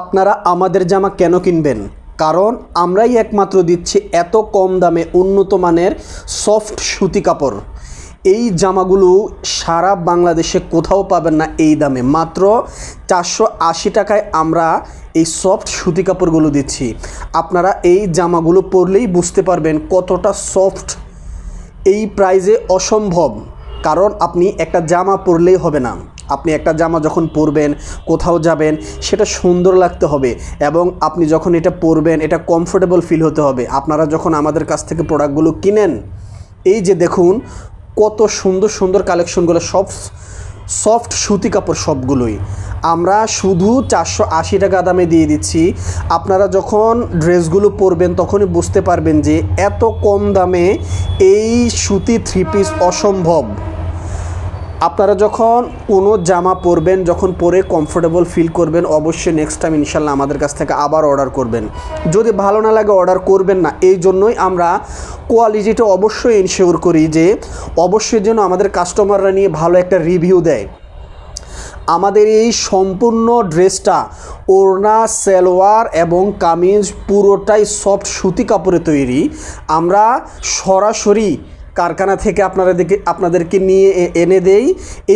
আপনারা আমাদের জামা কেন কিনবেন? কারণ আমরাই একমাত্র দিচ্ছি এত কম দামে উন্নত মানের সফট সুতি কাপড়। এই জামাগুলো সারা বাংলাদেশে কোথাও পাবেন না এই দামে। মাত্র চারশো আশি টাকায় আমরা এই সফট সুতি কাপড়গুলো দিচ্ছি। আপনারা এই জামাগুলো পরলেই বুঝতে পারবেন কতটা সফট। এই প্রাইজে অসম্ভব। কারণ আপনি একটা জামা পরলেই হবে না। আপনি একটা জামা যখন পরবেন, কোথাও যাবেন, সেটা সুন্দর লাগতে হবে এবং আপনি যখন এটা পরবেন, এটা কমফোর্টেবল ফিল হতে হবে। আপনারা যখন আমাদের কাছ থেকে প্রোডাক্টগুলো কিনেন, এই যে দেখুন, কত সুন্দর সুন্দর কালেকশনগুলো সব সফট সুতি কাপড় সবগুলোই। আমরা শুধু চারশো আশি টাকা দামে দিয়ে দিচ্ছি। আপনারা যখন ড্রেসগুলো পরবেন, তখনই বুঝতে পারবেন যে এত কম দামে এই সুতি থ্রি পিস অসম্ভব। আপনারা যখন কোনো জামা পরবেন, যখন পরে কমফোর্টেবল ফিল করবেন, অবশ্যই নেক্সট টাইম ইনশাল্লাহ আমাদের কাছ থেকে আবার অর্ডার করবেন। যদি ভালো না লাগে অর্ডার করবেন না, এই জন্যই আমরা কোয়ালিটিটা অবশ্যই ইনশিওর করি যে অবশ্যই যেন আমাদের কাস্টমাররা নিয়ে ভালো একটা রিভিউ দেয়। আমাদের এই সম্পূর্ণ ড্রেসটা ওড়না, সালোয়ার এবং কামিজ পুরোটাই সফট সুতি কাপড়ে তৈরি। আমরা সরাসরি কারখানা থেকে আপনাদেরকে আপনাদেরকে নিয়ে এনে দেই।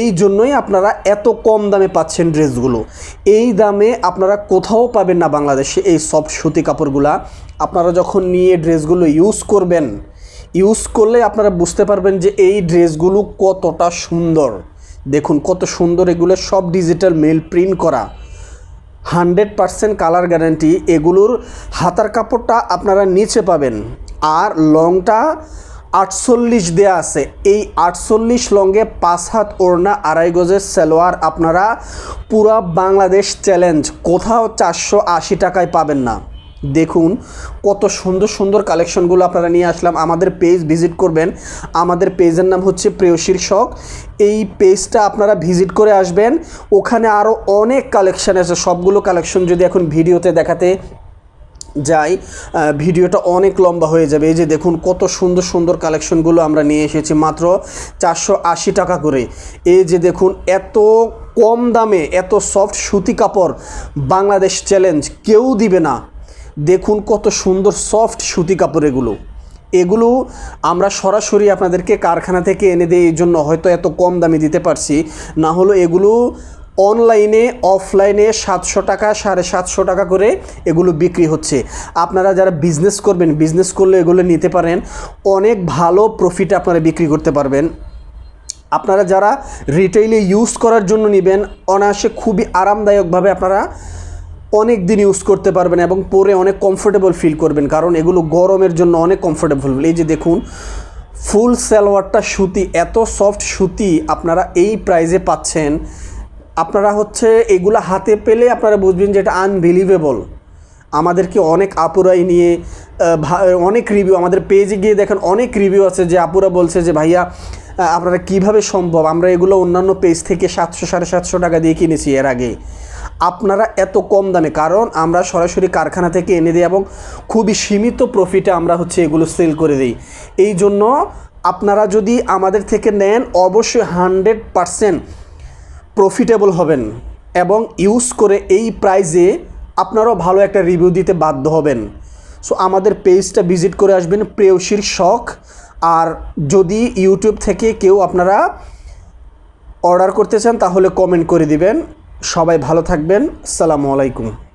এই জন্যই আপনারা এত কম দামে পাচ্ছেন ড্রেসগুলো। এই দামে আপনারা কোথাও পাবেন না বাংলাদেশে এই সব সুতি কাপড়গুলা। আপনারা যখন নিয়ে ড্রেসগুলো ইউজ করবেন ইউজ করলে আপনারা বুঝতে পারবেন যে এই ড্রেসগুলো কতটা সুন্দর। দেখুন কত সুন্দর এগুলো সব ডিজিটাল মেল প্রিন্ট করা। হান্ড্রেড পারসেন্ট কালার গ্যারান্টি এগুলোর হাতার কাপড়টা আপনারা নিচে পাবেন। আর লংটা আটচল্লিশ দেয়া আছে। এই আটচল্লিশ লঙ্গে পাঁচ হাত ওড়না, আড়াই গজের সালোয়ার আপনারা পুরা বাংলাদেশ চ্যালেঞ্জ। কোথাও চারশো আশি টাকায় পাবেন না। দেখুন কত সুন্দর সুন্দর কালেকশনগুলো আপনারা নিয়ে আসলাম। আমাদের পেজ ভিজিট করবেন। আমাদের পেজের নাম হচ্ছে প্রেয়সীর শখ এই পেজটা আপনারা ভিজিট করে আসবেন। ওখানে আরও অনেক কালেকশন আছে। সবগুলো কালেকশন যদি এখন ভিডিওতে দেখাতে যাই ভিডিওটা অনেক লম্বা হয়ে যাবে। এই যে দেখুন, কত সুন্দর সুন্দর কালেকশনগুলো আমরা নিয়ে এসেছি, মাত্র চারশো আশি টাকা করে। এই যে দেখুন, এত কম দামে, এত সফট সুতি কাপড় বাংলাদেশ চ্যালেঞ্জ কেউ দিবে না। দেখুন কত সুন্দর সফট সুতি কাপড় এগুলো। এগুলো আমরা সরাসরি আপনাদেরকে কারখানা থেকে এনে দিই, এই জন্য হয়তো এত কম দামে দিতে পারছি। না হলো এগুলো অনলাইনে, অফলাইনে সাতশো টাকা, সাড়ে সাতশো টাকা করে এগুলো বিক্রি হচ্ছে। আপনারা যারা বিজনেস করবেন বিজনেস করলে এগুলো নিতে পারেন। অনেক ভালো প্রফিট আপনারা বিক্রি করতে পারবেন। আপনারা যারা রিটেইলে ইউজ করার জন্য নেবেন, অনায়াসে খুবই আরামদায়কভাবে আপনারা অনেক দিন ইউজ করতে পারবেন এবং পরে অনেক কমফোর্টেবল ফিল করবেন। কারণ এগুলো গরমের জন্য অনেক কমফোর্টেবল এই যে দেখুন ফুল সালোয়ারটা সুতি, এত সফট সুতি আপনারা এই প্রাইজে পাচ্ছেন। আপনারা হচ্ছে এগুলো হাতে পেলে আপনারা বুঝবেন যে এটা আনবিলিভেবল আমাদেরকে অনেক আপুরাই নিয়ে অনেক রিভিউ আমাদের পেজে গিয়ে দেখেন অনেক রিভিউ আছে যে আপুরা বলছে যে, ভাইয়া আপনারা কীভাবে সম্ভব? আমরা এগুলো অন্যান্য পেজ থেকে সাতশো, সাড়ে সাতশো টাকা দিয়ে কিনেছি এর আগে। আপনারা এত কম দামে, কারণ আমরা সরাসরি কারখানা থেকে এনে দিই এবং খুবই সীমিত প্রফিটে আমরা হচ্ছে এগুলো সেল করে দিই। এই জন্য আপনারা যদি আমাদের থেকে নেন, অবশ্যই হান্ড্রেড পারসেন্ট প্রফিটেবল হবেন এবং ইউজ করে এই প্রাইজে আপনারাও ভালো একটা রিভিউ দিতে বাধ্য হবেন। সো আমাদের পেজটা ভিজিট করে আসবেন, প্রেয়সীর শখ। আর যদি ইউটিউব থেকে কেউ আপনারা অর্ডার করতে চান, তাহলে কমেন্ট করে দিবেন। সবাই ভালো থাকবেন। সালামু আলাইকুম।